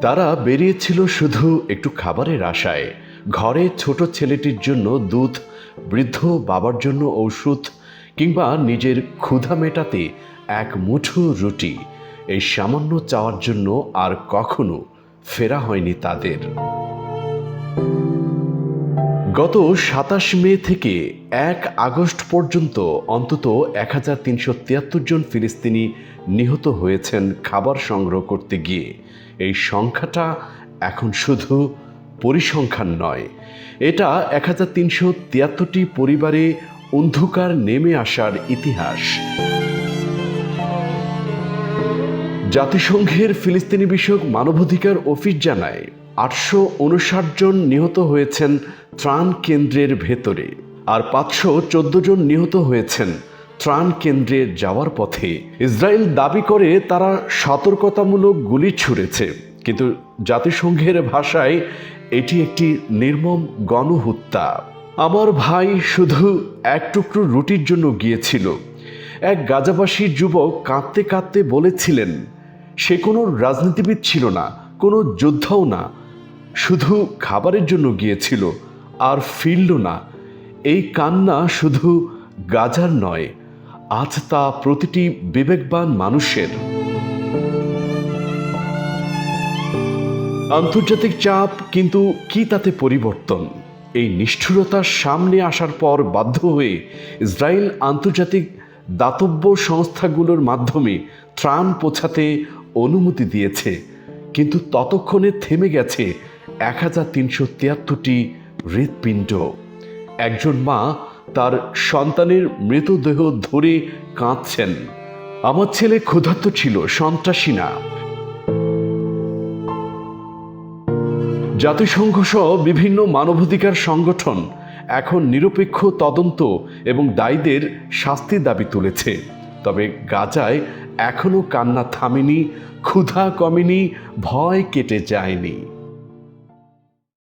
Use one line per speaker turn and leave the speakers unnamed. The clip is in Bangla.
তারা বেরিয়েছিল শুধু একটু খাবারের আশায়। ঘরে ছোট ছেলেটির জন্য দুধ, বৃদ্ধ বাবার জন্য ঔষধ কিংবা নিজের ক্ষুধা মেটাতে এক মুঠো রুটি। এই সামান্য চাওয়ার জন্য আর কখনো ফেরা হয়নি তাদের। গত সাতাশ মে থেকে এক আগস্ট পর্যন্ত অন্তত এক হাজার তিনশো তিয়াত্তর জন ফিলিস্তিনি নিহত হয়েছেন খাবার সংগ্রহ করতে গিয়ে। এই সংখ্যাটা এখন শুধু পরিসংখ্যান নয়। এটা এক হাজার তিনশো তিয়াত্তরটি পরিবারে অন্ধকার নেমে আসার ইতিহাস। জাতিসংঘের ফিলিস্তিনি বিষয়ক মানবাধিকার অফিস জানায়, আটশো উনষাট জন নিহত হয়েছেন ত্রাণ কেন্দ্রের ভেতরে, আর পাঁচশো চোদ্দ জন নিহত হয়েছেন ত্রাণ কেন্দ্রে যাওয়ার পথে ইসরায়েল দাবি করে তারা সতর্কতামূলক গুলি ছুড়েছে। কিন্তু জাতিসংঘের ভাষায় এটি একটি নির্মম গণহত্যা। আমার ভাই শুধু এক টুকরো রুটির জন্য গিয়েছিল। এক গাজাবাসী যুবক কাঁদতে কাঁদতে বলেছিলেন, সে কোনো রাজনীতিবিদ ছিল না, কোনো যোদ্ধাও না। শুধু খাবারের জন্য গিয়েছিল, আর ফিরল না। এই কান্না শুধু গাজার নয় আজ তা প্রতিটি বিবেকবান মানুষের। আন্তর্জাতিক চাপ কিন্তু কি তাতে পরিবর্তন? এই নিষ্ঠুরতার সামনে আসার পর বাধ্য হয়ে ইসরায়েল আন্তর্জাতিক দাতব্য সংস্থাগুলোর মাধ্যমে ত্রাণ পৌঁছাতে অনুমতি দিয়েছে। কিন্তু ততক্ষণে থেমে গেছে এক হাজার তিনশো তিয়াত্তরটি হৃৎপিণ্ড। একজন মা তার সন্তানের মৃতদেহ ধরে কাঁদছেন। আমার ছেলে ক্ষুধার্ত ছিল, সন্ত্রাসী না। জাতিসংঘ সহ বিভিন্ন মানবাধিকার সংগঠন এখন নিরপেক্ষ তদন্ত এবং দায়ীদের শাস্তির দাবি তুলেছে। তবে গাজায় এখনও কান্না থামেনি, ক্ষুধা কমেনি, ভয় কেটে যায়নি।